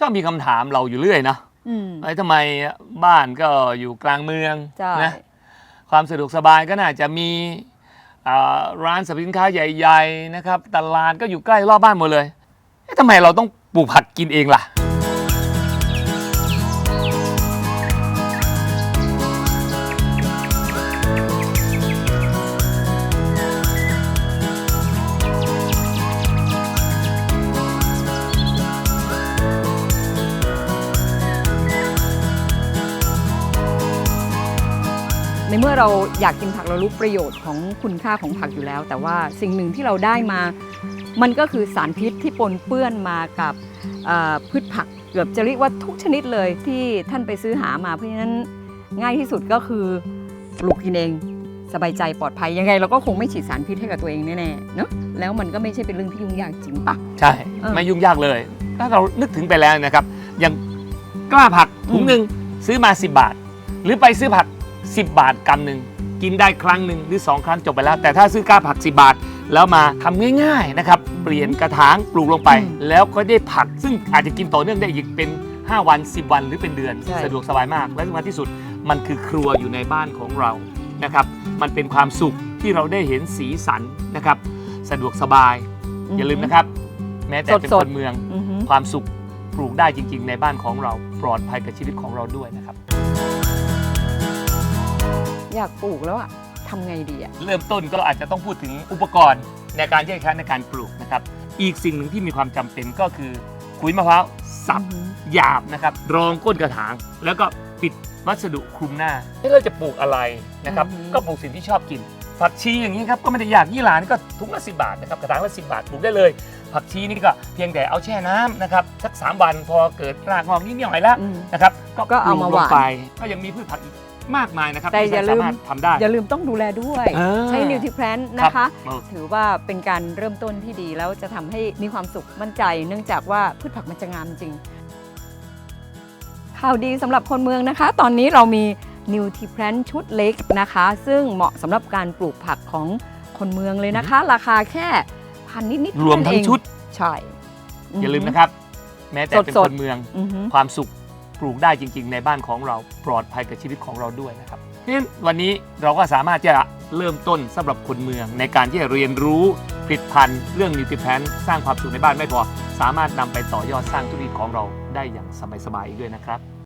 ชอบมีคำถามเราอยู่เรื่อยนะอืม ไอ้ทำไมบ้านก็อยู่กลางเมืองใช่ นะความสะดวกสบายก็น่าจะมีอ่าร้านสรรพสินค้าใหญ่ ๆ นะครับ ตลาดก็อยู่ใกล้รอบบ้านหมดเลยเอ๊ะทำไมเราต้องปลูกผักกินเองล่ะ ในเมื่อเราอยากกินผักเรารู้ประโยชน์ของคุณค่าของผักอยู่แล้ว แต่ว่าสิ่งหนึ่งที่เราได้มา มันก็คือสารพิษที่ปนเปื้อนมากับเอ่อพืชผักเกือบจะเรียกว่าทุกชนิดเลยที่ท่านไปซื้อหามา เพราะฉะนั้นง่ายที่สุดก็คือปลูกกินเองสบายใจปลอดภัยยังไงเราก็คงไม่ฉีดสารพิษให้กับตัวเองแน่ๆเนาะแล้วมันก็ไม่ใช่เป็นเรื่องที่ยุ่งยากจริงปะใช่เออไม่ยุ่งยากเลย ถ้าเรานึกถึงไปแล้วนะครับอย่างกล้าผักถุงหนึ่งซื้อมา 10 บาท หรือไปซื้อผัก 10 บาทกำหนึ่งกินได้ครั้งหนึ่งหรือ 2 ครั้งจบไปแล้ว แต่ถ้าซื้อกล้าผัก 10 บาท แล้วมาทำง่ายๆนะครับเปลี่ยนกระถางปลูกลงไป แล้วก็ได้ผักซึ่งอาจจะกินต่อเนื่องได้อีกเป็น 5 วัน 10 วันหรือเป็นเดือน ใช่ สะดวกสบายมาก และสำคัญที่สุดมันคือครัวอยู่ในบ้านของเรานะครับมันเป็นความสุขที่เราได้เห็นสีสันนะครับ สะดวกสบาย อย่าลืมนะครับ แม้แต่เป็นสดๆคนเมือง อือฮึความสุขปลูกได้จริง ๆ ในบ้านของเราปลอดภัยกับชีวิตของเราด้วยนะครับ อยากปลูกแล้วอะทำไงดีอะเริ่มต้นก็อาจจะต้องพูดถึงอุปกรณ์ในการใช้ใช้ในการปลูกนะครับ อีกสิ่งหนึ่งที่มีความจำเป็นก็คือขุยมะพร้าวสับอือฮึหยาบนะครับ รองก้นกระถาง แล้วก็ปิดวัสดุคลุมหน้าแล้วเราจะปลูกอะไรนะครับ ก็ปลูกสิ่งที่ชอบกิน ผักชีอย่างนี้ครับก็ไม่ได้ยากยี่หร่านี่ก็ถุงละสิบาทนะครับกระถางละสิบาทปลูกได้เลย ผักชีนี่ก็เพียงแต่เอาแช่น้ำนะครับสักสามวันพอเกิดรากงอกนิดหน่อยแล้วอืม นะครับก็เอามาปลูลงหว่าน ไปก็ยังมีพืชผักอีกมากมายนะครับแต่ที่อย่าลืมสามารถทำได้ อย่าลืมต้องดูแลด้วย เออใช้นิวทริแพลนรับนะคะเออ ถือว่าเป็นการเริ่มต้นที่ดีแล้วจะทำให้มีความสุขมั่นใจ เนื่องจากว่าพืชผักมันจะงามจริง ข่าวดีสำหรับคนเมืองนะคะ ตอนนี้เรามี นิวทริแพลนชุดเล็กนะคะ ซึ่งเหมาะสำหรับการปลูกผักของคนเมืองเลยนะคะ ราคาแค่พันนิดๆรวมทั้งเท่านั้นเอชุด ใช่ อย่าลืมนะครับ แม้แต่เป็นสคดนๆเมืองอือฮึความสุขปลูกได้จริง ๆ ในบ้านของเราปลอดภัยกับชีวิตของเราด้วยนะครับเพราะฉะนั้นวันนี้เราก็สามารถที่จะเริ่มต้นสำหรับคนเมือง ในการที่จะเรียนรู้ผลิตภัณฑ์เรื่องนิวทริแพลนสร้างความสุขในบ้านไม่พอ สามารถนำไปต่อยอดสร้างธุรกิจของเราได้อย่างสบายๆอีกด้วยนะครับ